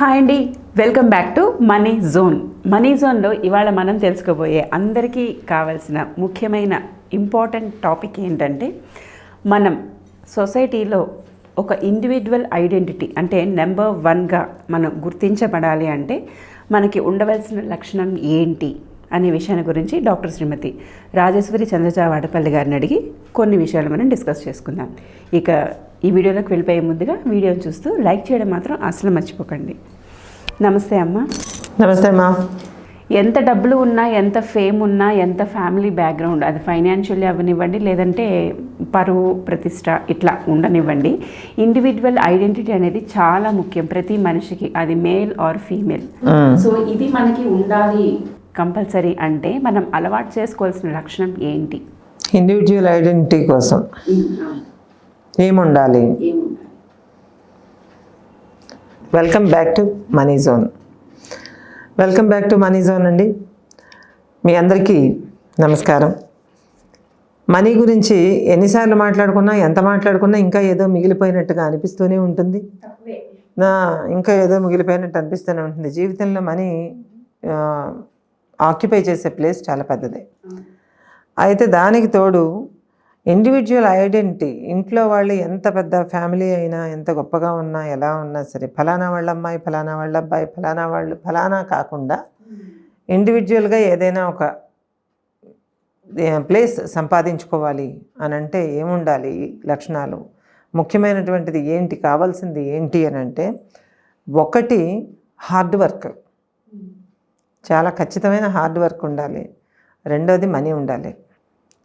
Hi అండి. Welcome back to money zone. Money జోన్లో ఇవాళ మనం తెలుసుకోబోయే అందరికీ కావాల్సిన ముఖ్యమైన ఇంపార్టెంట్ టాపిక్ ఏంటంటే మనం సొసైటీలో ఒక ఇండివిజువల్ ఐడెంటిటీ అంటే నెంబర్ వన్గా మనం గుర్తించబడాలి అంటే మనకి ఉండవలసిన లక్షణం ఏంటి అనే విషయాన్ని గురించి డాక్టర్ శ్రీమతి రాజేశ్వరి చంద్రజా వాడపల్లి గారిని అడిగి కొన్ని విషయాలు మనం డిస్కస్ చేసుకుందాం. ఇక ఈ వీడియోలోకి వెళ్ళిపోయే ముందుగా వీడియోని చూస్తూ లైక్ చేయడం మాత్రం అసలు మర్చిపోకండి. నమస్తే అమ్మ. నమస్తే అమ్మా. ఎంత డబ్బులు ఉన్నా ఎంత ఫేమ్ ఉన్నా ఎంత ఫ్యామిలీ బ్యాక్గ్రౌండ్ అది ఫైనాన్షియల్లీ అవ్వనివ్వండి లేదంటే పరువు ప్రతిష్ట ఇట్లా ఉండనివ్వండి. ఇండివిజువల్ ఐడెంటిటీ అనేది చాలా ముఖ్యం ప్రతి మనిషికి అది మేల్ ఆర్ ఫీమేల్ సో ఇది మనకి ఉండాలి కంపల్సరీ అంటే మనం అలవాటు చేసుకోవాల్సిన లక్షణం ఏంటి? ఇండివిజువల్ ఐడెంటిటీ కోసం. ఏముండాలి? Welcome back to money zone welcome back to money zone అండి. మీ అందరికీ నమస్కారం. మనీ గురించి ఎన్నిసార్లు మాట్లాడుకున్నా ఎంత మాట్లాడుకున్నా ఇంకా ఏదో మిగిలిపోయినట్టుగా అనిపిస్తూనే ఉంటుంది. నా ఇంకా ఏదో మిగిలిపోయినట్టు అనిపిస్తూనే ఉంటుంది. జీవితంలో మనీ ఆక్యుపై చేసే ప్లేస్ చాలా పెద్దదే. అయితే దానికి తోడు ఇండివిజువల్ ఐడెంటిటీ ఇంట్లో వాళ్ళు ఎంత పెద్ద ఫ్యామిలీ అయినా ఎంత గొప్పగా ఉన్నా ఎలా ఉన్నా సరే ఫలానా వాళ్ళ అమ్మాయి ఫలానా వాళ్ళ అబ్బాయి ఫలానా వాళ్ళు ఫలానా కాకుండా ఇండివిజువల్గా ఏదైనా ఒక ప్లేస్ సంపాదించుకోవాలి అని అంటే ఏముండాలి లక్షణాలు? ముఖ్యమైనటువంటిది ఏంటి? కావాల్సింది ఏంటి అని అంటే ఒకటి హార్డ్ వర్క్ చాలా ఖచ్చితమైన హార్డ్ వర్క్ ఉండాలి. రెండోది మనీ ఉండాలి.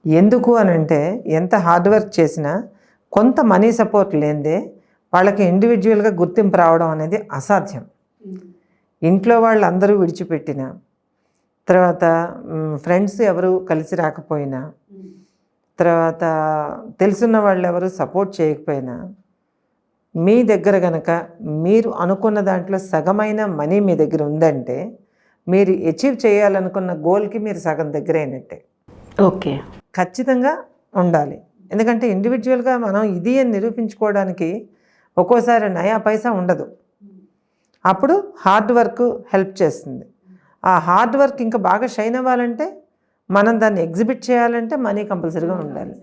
ఎందుకు అని అంటే ఎంత హార్డ్ వర్క్ చేసినా కొంత మనీ సపోర్ట్ లేనిదే వాళ్ళకి ఇండివిజువల్గా గుర్తింపు రావడం అనేది అసాధ్యం. ఇంట్లో వాళ్ళు అందరూ విడిచిపెట్టిన తర్వాత ఫ్రెండ్స్ ఎవరు కలిసి రాకపోయినా తర్వాత తెలుసున్న వాళ్ళు ఎవరు సపోర్ట్ చేయకపోయినా మీ దగ్గర గనక మీరు అనుకున్న దాంట్లో సగమైన మనీ మీ దగ్గర ఉందంటే మీరు అచీవ్ చేయాలనుకున్న గోల్కి మీరు సగం దగ్గర అయినట్టే. ఓకే. ఖచ్చితంగా ఉండాలి. ఎందుకంటే ఇండివిజువల్గా మనం ఇది అని నిరూపించుకోవడానికి ఒక్కోసారి నయా పైసా ఉండదు. అప్పుడు హార్డ్ వర్క్ హెల్ప్ చేస్తుంది. ఆ హార్డ్ వర్క్ ఇంకా బాగా షైన్ అవ్వాలంటే మనం దాన్ని ఎగ్జిబిట్ చేయాలంటే మనీ కంపల్సరీగా ఉండాలి.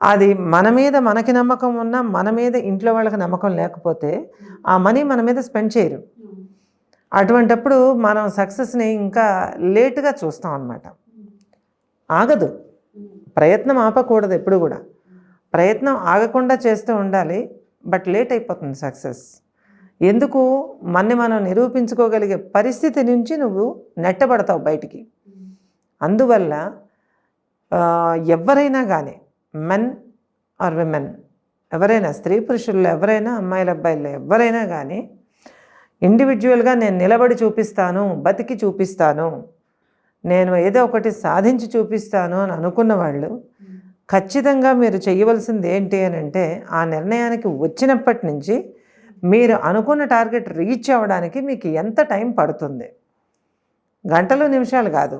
అది మన మీద మనకి నమ్మకం ఉన్నా మన మీద ఇంట్లో వాళ్ళకి నమ్మకం లేకపోతే ఆ మనీ మన మీద స్పెండ్ చేయరు. అటువంటప్పుడు మనం సక్సెస్ని ఇంకా లేటుగా చూస్తాం అన్నమాట. ఆగదు. ప్రయత్నం ఆపకూడదు ఎప్పుడు కూడా. ప్రయత్నం ఆగకుండా చేస్తూ ఉండాలి బట్ లేట్ అయిపోతుంది సక్సెస్. ఎందుకు? మన్ని మనం నిరూపించుకోగలిగే పరిస్థితి నుంచి నువ్వు నెట్టబడతావు బయటికి. అందువల్ల ఎవరైనా కానీ మెన్ ఆర్ విమెన్ ఎవరైనా స్త్రీ పురుషుల్లో ఎవరైనా అమ్మాయిల అబ్బాయిల్లో ఎవరైనా కానీ ఇండివిజువల్గా నేను నిలబడి చూపిస్తాను బతికి చూపిస్తాను. నేను ఏదో ఒకటి సాధించి చూపిస్తాను అని అనుకున్న వాళ్ళు ఖచ్చితంగా మీరు చేయవలసింది ఏంటి అని అంటే ఆ నిర్ణయానికి వచ్చినప్పటి నుంచి మీరు అనుకున్న టార్గెట్ రీచ్ అవ్వడానికి మీకు ఎంత టైం పడుతుంది? గంటలు నిమిషాలు కాదు.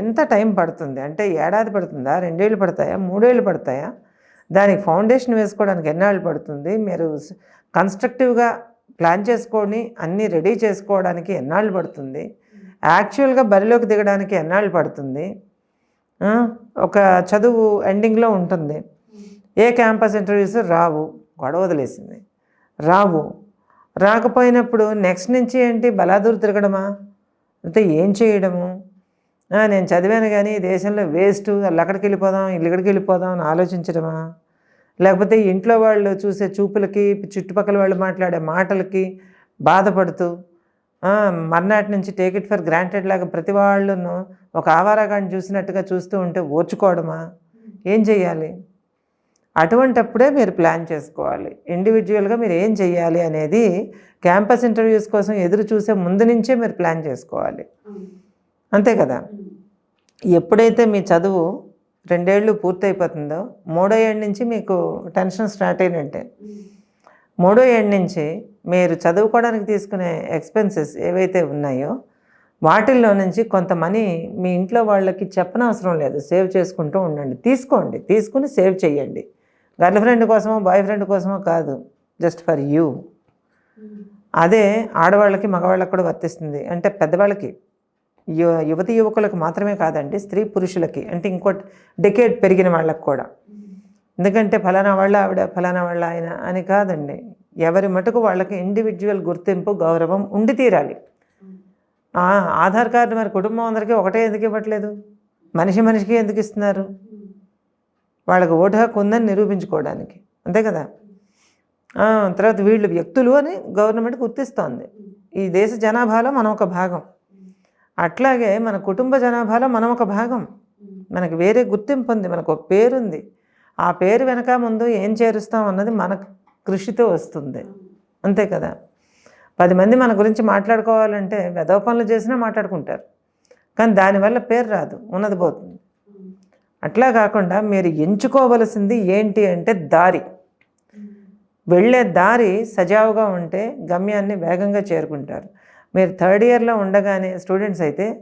ఎంత టైం పడుతుంది? అంటే ఏడాది పడుతుందా? రెండేళ్ళు పడతాయా? మూడేళ్ళు పడతాయా? దానికి ఫౌండేషన్ వేసుకోవడానికి ఎన్నాళ్ళు పడుతుంది? మీరు కన్స్ట్రక్టివ్గా ప్లాన్ చేసుకొని అన్నీ రెడీ చేసుకోవడానికి ఎన్నాళ్ళు పడుతుంది? యాక్చువల్గా బరిలోకి దిగడానికి ఎన్నాళ్ళు పడుతుంది? ఒక చదువు ఎండింగ్లో ఉంటుంది. ఏ క్యాంపస్ ఇంటర్వ్యూస్ రావు. గొడవ వదిలేసింది. రావు. రాకపోయినప్పుడు నెక్స్ట్ నుంచి ఏంటి? బలాదూరు తిరగడమా? అంటే ఏం చేయడము? నేను చదివాను కానీ దేశంలో వేస్ట్. వాళ్ళు అక్కడికి వెళ్ళిపోదాం? ఇల్లు ఇక్కడికి వెళ్ళిపోదాం అని ఆలోచించడమా? లేకపోతే ఇంట్లో వాళ్ళు చూసే చూపులకి చుట్టుపక్కల వాళ్ళు మాట్లాడే మాటలకి బాధపడుతూ మర్నాటి నుంచి టేక్ ఇట్ ఫర్ గ్రాంటెడ్ లాగా ప్రతి వాళ్ళను ఒక ఆవారాగాన్ని చూసినట్టుగా చూస్తూ ఉంటే ఓర్చుకోవడమా? ఏం చేయాలి అటువంటప్పుడే మీరు ప్లాన్ చేసుకోవాలి. ఇండివిజువల్గా మీరు ఏం చేయాలి అనేది క్యాంపస్ ఇంటర్వ్యూస్ కోసం ఎదురు చూసే ముందు నుంచే మీరు ప్లాన్ చేసుకోవాలి. అంతే కదా? ఎప్పుడైతే మీ చదువు రెండేళ్ళు పూర్తయిపోతుందో మూడో ఏడు నుంచి మీకు టెన్షన్ స్టార్ట్ అయినట్టే. మూడో ఏడు నుంచి మీరు చదువుకోవడానికి తీసుకునే ఎక్స్పెన్సెస్ ఏవైతే ఉన్నాయో వాటిల్లో నుంచి కొంత మనీ మీ ఇంట్లో వాళ్ళకి చెప్పనవసరం లేదు. సేవ్ చేసుకుంటూ ఉండండి. తీసుకోండి. తీసుకుని సేవ్ చేయండి. గర్ల్ ఫ్రెండ్ కోసమో బాయ్ ఫ్రెండ్ కోసమో కాదు. Just for you. అదే ఆడవాళ్ళకి మగవాళ్ళకి కూడా వర్తిస్తుంది. అంటే పెద్దవాళ్ళకి యు యువతి యువకులకు మాత్రమే కాదండి స్త్రీ పురుషులకి. అంటే ఇంకోటి డెకేట్ పెరిగిన వాళ్ళకి కూడా. ఎందుకంటే ఫలానా వాళ్ళ ఆవిడ ఫలానా వాళ్ళ ఆయన అని కాదండి. ఎవరి మటుకు వాళ్ళకి ఇండివిజువల్ గుర్తింపు గౌరవం ఉండి తీరాలి. ఆధార్ కార్డు మరి కుటుంబం అందరికీ ఒకటే ఎందుకు ఇవ్వట్లేదు? మనిషి మనిషికి ఎందుకు ఇస్తున్నారు? వాళ్ళకి ఓటు హక్కు ఉందని నిరూపించుకోవడానికి. అంతే కదా? తర్వాత వీళ్ళు వ్యక్తులు అని గవర్నమెంట్ గుర్తిస్తోంది. ఈ దేశ జనాభాలో మనం ఒక భాగం. అట్లాగే మన కుటుంబ జనాభాలో మనం ఒక భాగం. మనకి వేరే గుర్తింపు ఉంది మనకు ఒక పేరుంది. ఆ పేరు వెనక ముందు ఏం చేరుస్తాం అన్నది మన కృషితో వస్తుంది. అంతే కదా? పది మంది మన గురించి మాట్లాడుకోవాలంటే వెధవ పనులు చేసినా మాట్లాడుకుంటారు. కానీ దానివల్ల పేరు రాదు ఉన్నది పోతుంది. అట్లా కాకుండా మీరు ఎంచుకోవలసింది ఏంటి అంటే దారి. వెళ్ళే దారి సజావుగా ఉంటే గమ్యాన్ని వేగంగా చేరుకుంటారు. మీరు థర్డ్ ఇయర్లో ఉండగానే స్టూడెంట్స్ అయితే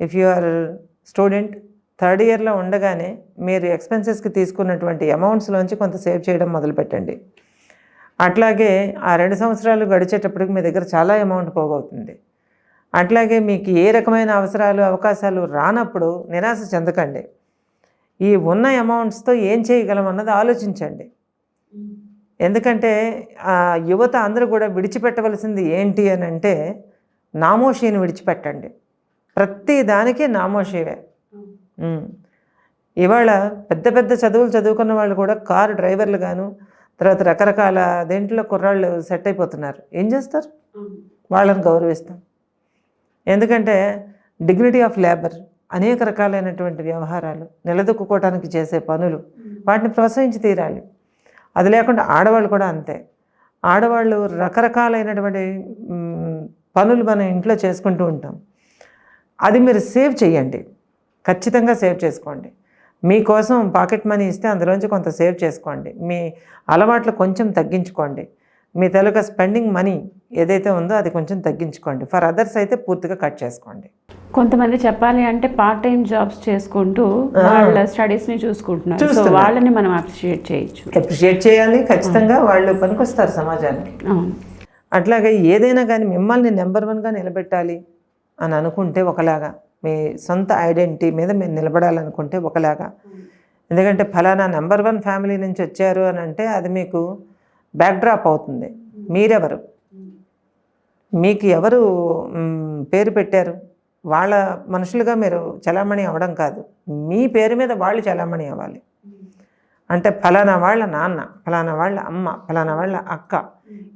if you are student third ఇయర్లో ఉండగానే మీరు ఎక్స్పెన్సెస్కి తీసుకున్నటువంటి అమౌంట్స్లోంచి కొంత సేవ్ చేయడం మొదలుపెట్టండి. అట్లాగే ఆ రెండు సంవత్సరాలు గడిచేటప్పటికి మీ దగ్గర చాలా అమౌంట్ పోగవుతుంది. అట్లాగే మీకు ఏ రకమైన అవసరాలు అవకాశాలు రానప్పుడు నిరాశ చెందకండి. ఈ ఉన్న అమౌంట్స్తో ఏం చేయగలం అన్నది ఆలోచించండి. ఎందుకంటే ఆ యువత అందరూ కూడా విడిచిపెట్టవలసింది ఏంటి అని అంటే నామోషిని విడిచిపెట్టండి. ప్రతి దానికి నామోషివే. ఇవాళ పెద్ద పెద్ద చదువులు చదువుకున్న వాళ్ళు కూడా కారు డ్రైవర్లు గాను తర్వాత రకరకాల దేంట్లో కుర్రాళ్ళు సెట్ అయిపోతున్నారు. ఏం చేస్తారు? వాళ్ళని గౌరవిస్తాం. ఎందుకంటే డిగ్నిటీ ఆఫ్ లేబర్ అనేక రకాలైనటువంటి వ్యవహారాలు నిలదొక్కుకోవడానికి చేసే పనులు వాటిని ప్రోత్సహించి తీరాలి. అది లేకుండా ఆడవాళ్ళు కూడా అంతే. ఆడవాళ్ళు రకరకాలైనటువంటి పనులు మనం ఇంట్లో చేసుకుంటూ ఉంటాం. అది మీరు సేవ్ చేయండి. ఖచ్చితంగా సేవ్ చేసుకోండి. మీకోసం పాకెట్ మనీ ఇస్తే అందులోంచి కొంత సేవ్ చేసుకోండి. మీ అలవాట్లు కొంచెం తగ్గించుకోండి. మీ తాలూకా స్పెండింగ్ మనీ ఏదైతే ఉందో అది కొంచెం తగ్గించుకోండి. ఫర్ అదర్స్ అయితే పూర్తిగా కట్ చేసుకోండి. కొంతమంది చెప్పాలి అంటే పార్ట్ టైం జాబ్స్ చేసుకుంటూ వాళ్ళ స్టడీస్ని చూసుకుంటున్నారు. సో. వాళ్ళని మనం అప్రిషియేట్ చేయొచ్చు. అప్రిషియేట్ చేయాలి. ఖచ్చితంగా వాళ్ళు పనికొస్తారు సమాజానికి. అవును. అట్లాగే ఏదైనా కానీ మిమ్మల్ని నెంబర్ వన్గా నిలబెట్టాలి అని అనుకుంటే ఒకలాగా. మీ సొంత ఐడెంటిటీ మీద మీరు నిలబడాలనుకుంటే ఒకలాగా. ఎందుకంటే ఫలానా నెంబర్ వన్ ఫ్యామిలీ నుంచి వచ్చారు అని అంటే అది మీకు బ్యాక్డ్రాప్ అవుతుంది. మీరెవరు? మీకు ఎవరు పేరు పెట్టారు? వాళ్ళ మనుషులుగా మీరు చలామణి అవ్వడం కాదు. మీ పేరు మీద వాళ్ళు చలామణి అవ్వాలి. అంటే ఫలానా వాళ్ళ నాన్న ఫలానా వాళ్ళ అమ్మ ఫలానా వాళ్ళ అక్క.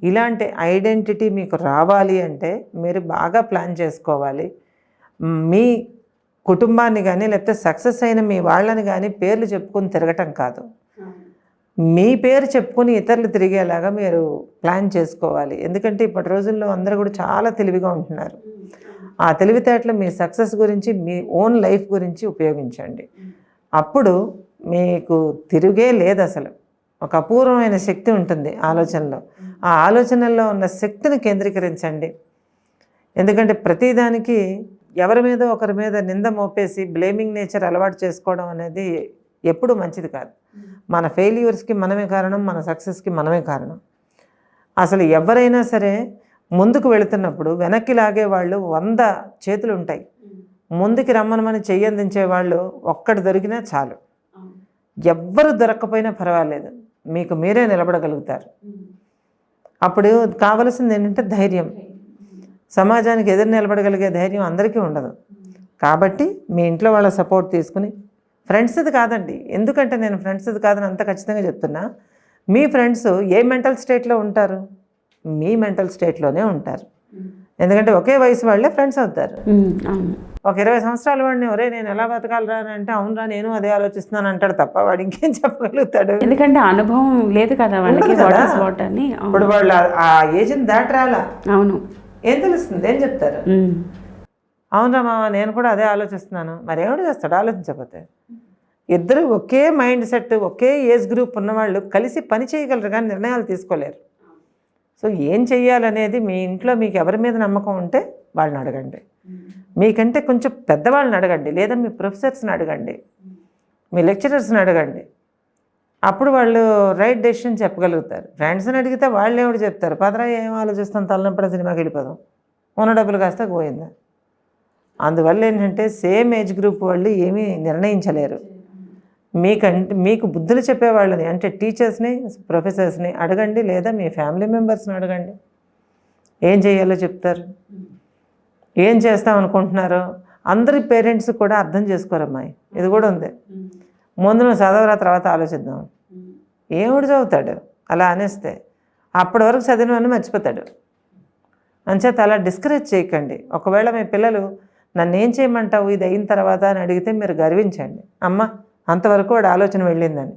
ఇలాంటి ఐడెంటిటీ మీకు రావాలి అంటే మీరు బాగా ప్లాన్ చేసుకోవాలి. మీ కుటుంబాన్ని కానీ లేకపోతే సక్సెస్ అయిన మీ వాళ్ళని కానీ పేర్లు చెప్పుకొని తిరగటం కాదు. మీ పేరు చెప్పుకొని ఇతరులు తిరిగేలాగా మీరు ప్లాన్ చేసుకోవాలి. ఎందుకంటే ఇప్పటి రోజుల్లో అందరూ కూడా చాలా తెలివిగా ఉంటున్నారు. ఆ తెలివితేటలు మీ సక్సెస్ గురించి మీ ఓన్ లైఫ్ గురించి ఉపయోగించండి. అప్పుడు మీకు తిరుగే లేదు అసలు. ఒక అపూర్వమైన శక్తి ఉంటుంది ఆలోచనలో. ఆ ఆలోచనల్లో ఉన్న శక్తిని కేంద్రీకరించండి. ఎందుకంటే ప్రతిదానికి ఎవరి మీద ఒకరి మీద నింద మోపేసి బ్లేమింగ్ నేచర్ అలవాటు చేసుకోవడం అనేది ఎప్పుడు మంచిది కాదు. మన ఫెయిల్యూర్స్కి మనమే కారణం మన సక్సెస్కి మనమే కారణం. అసలు ఎవరైనా సరే ముందుకు వెళుతున్నప్పుడు వెనక్కి లాగే వాళ్ళు వంద చేతులు ఉంటాయి. ముందుకి రమ్మనమని చెయ్యందించే వాళ్ళు ఒక్కటి దొరికినా చాలు. ఎవ్వరు దొరక్కపోయినా పర్వాలేదు. మీకు మీరే నిలబడగలుగుతారు. అప్పుడు కావలసింది ఏంటంటే ధైర్యం. సమాజానికి ఎదురు నిలబడగలిగే ధైర్యం అందరికీ ఉండదు. కాబట్టి మీ ఇంట్లో వాళ్ళ సపోర్ట్ తీసుకుని ఫ్రెండ్స్ది కాదండి. ఎందుకంటే నేను ఫ్రెండ్స్ది కాదని అంత ఖచ్చితంగా చెప్తున్నా మీ ఫ్రెండ్స్ ఏ మెంటల్ స్టేట్లో ఉంటారు? మీ మెంటల్ స్టేట్లోనే ఉంటారు. ఎందుకంటే ఒకే వయసు వాళ్ళే ఫ్రెండ్స్ అవుతారు. ఒక ఇరవై సంవత్సరాల వాడిని ఒరే నేను ఎలా బతకాలరా అని అంటే అవునరా నేను అదే ఆలోచిస్తున్నాను అంటాడు తప్ప వాడు ఇంకేం చెప్పగలుగుతాడు? ఎందుకంటే అనుభవం లేదు కదా వాళ్ళకి. ఇప్పుడు వాళ్ళు ఆ- ఏజ్ని దాటి రాలా అవును. ఏం తెలుస్తుంది? ఏం చెప్తారు? అవునరా మామ నేను కూడా అదే ఆలోచిస్తున్నాను. మరి ఏమిటి చేస్తాడు? ఆలోచించకపోతే. ఇద్దరు ఒకే మైండ్ సెట్ ఒకే ఏజ్ గ్రూప్ ఉన్నవాళ్ళు కలిసి పని చేయగలరు కానీ నిర్ణయాలు తీసుకోలేరు. సో ఏం చెయ్యాలనేది మీ ఇంట్లో మీకు ఎవరి మీద నమ్మకం ఉంటే వాళ్ళని అడగండి. మీకంటే కొంచెం పెద్దవాళ్ళని అడగండి. లేదా మీ ప్రొఫెసర్స్ని అడగండి. మీ లెక్చరర్స్ని అడగండి. అప్పుడు వాళ్ళు రైట్ డెసిషన్ చెప్పగలుగుతారు. ఫ్రెండ్స్ని అడిగితే వాళ్ళు ఏమిటి చెప్తారు? పదరా ఏం ఆలోచిస్తాం? తలనప్పుడు సినిమాకి వెళ్ళిపోదాం. ఉన్న డబ్బులు కాస్త పోయిందా. అందువల్ల ఏంటంటే సేమ్ ఏజ్ గ్రూప్ వాళ్ళు ఏమీ నిర్ణయించలేరు. మీకంటే మీకు బుద్ధులు చెప్పేవాళ్ళని అంటే టీచర్స్ని ప్రొఫెసర్స్ని అడగండి లేదా మీ ఫ్యామిలీ మెంబర్స్ని అడగండి. ఏం చేయాలో చెప్తారు? ఏం చేస్తాం అనుకుంటున్నారో అందరి పేరెంట్స్ కూడా అర్థం చేసుకోరమ్మాయి. ఇది కూడా ఉంది. ముందు నువ్వు చదవరా తర్వాత ఆలోచిద్దాం. ఏమిడు చదువుతాడు? అలా అనేస్తే అప్పటి వరకు చదివినవన్నీ మర్చిపోతాడు. అంచేత అలా డిస్కరేజ్ చేయకండి. ఒకవేళ మీ పిల్లలు నన్ను ఏం చేయమంటావు? ఇది అయిన తర్వాత అని అడిగితే మీరు గర్వించండి. అమ్మ అంతవరకు వాడు ఆలోచన వెళ్ళిందని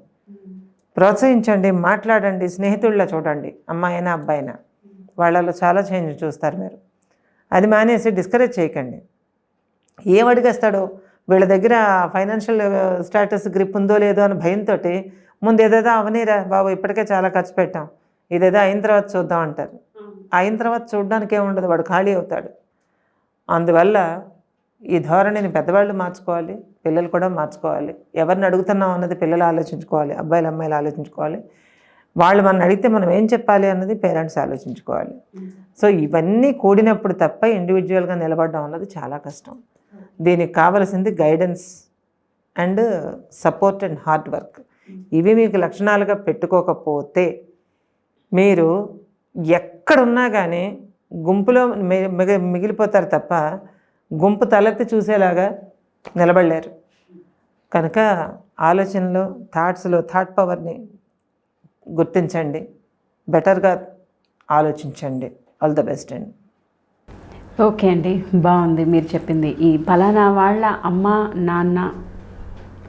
ప్రోత్సహించండి మాట్లాడండి స్నేహితుళ్ళ చూడండి అమ్మాయినా అబ్బాయినా. వాళ్ళలో చాలా చేంజ్ చూస్తారు మీరు. అది మానేసి డిస్కరేజ్ చేయకండి. ఏం అడిగేస్తాడో? వీళ్ళ దగ్గర ఫైనాన్షియల్ స్టేటస్ గ్రిప్ ఉందో లేదో అని భయంతో ముందు ఏదేదో అవనీరా బాబు ఇప్పటికే చాలా ఖర్చు పెట్టాం. ఇదేదో అయిన తర్వాత చూద్దాం అంటారు. అయిన తర్వాత చూడడానికి ఏముండదు వాడు ఖాళీ అవుతాడు. అందువల్ల ఈ ధోరణిని పెద్దవాళ్ళు మార్చుకోవాలి పిల్లలు కూడా మార్చుకోవాలి. ఎవరిని అడుగుతున్నాం అన్నది పిల్లలు ఆలోచించుకోవాలి అబ్బాయిలు అమ్మాయిలు ఆలోచించుకోవాలి. వాళ్ళు మనం అడిగితే మనం ఏం చెప్పాలి అన్నది పేరెంట్స్ ఆలోచించుకోవాలి. సో ఇవన్నీ కూడినప్పుడు తప్ప ఇండివిజువల్గా నిలబడడం అన్నది చాలా కష్టం. దీనికి కావలసింది guidance and support and hard work ఇవి మీకు లక్షణాలుగా పెట్టుకోకపోతే మీరు ఎక్కడున్నా కానీ గుంపులో మిగ- మిగిలిపోతారు తప్ప గుంపు తలెత్తి చూసేలాగా నిలబడలేరు. కనుక ఆలోచనలు థాట్స్లో థాట్ పవర్ని గుర్తించండి. బెటర్గా ఆలోచించండి. ఆల్ ద బెస్ట్ అండి. ఓకే అండి బాగుంది మీరు చెప్పింది. ఈ పలానా వాళ్ళ అమ్మ నాన్న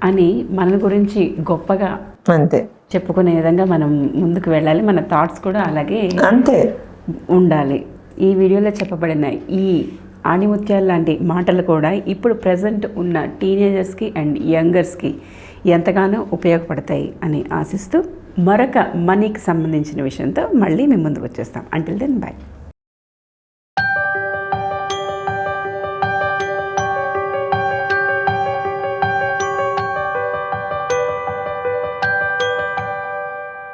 అని మన గురించి గొప్పగా అంతే. చెప్పుకునే విధంగా మనం ముందుకు వెళ్ళాలి. మన థాట్స్ కూడా అలాగే అంతే. ఉండాలి. ఈ వీడియోలో చెప్పబడిన ఈ ఆణిముత్యాలు లాంటి మాటలు కూడా ఇప్పుడు ప్రజెంట్ ఉన్న టీనేజర్స్కి అండ్ యంగర్స్కి ఎంతగానో ఉపయోగపడతాయి అని ఆశిస్తూ మరొక మనీకి సంబంధించిన విషయంతో మళ్ళీ మేము ముందుకు వచ్చేస్తాం. Until then bye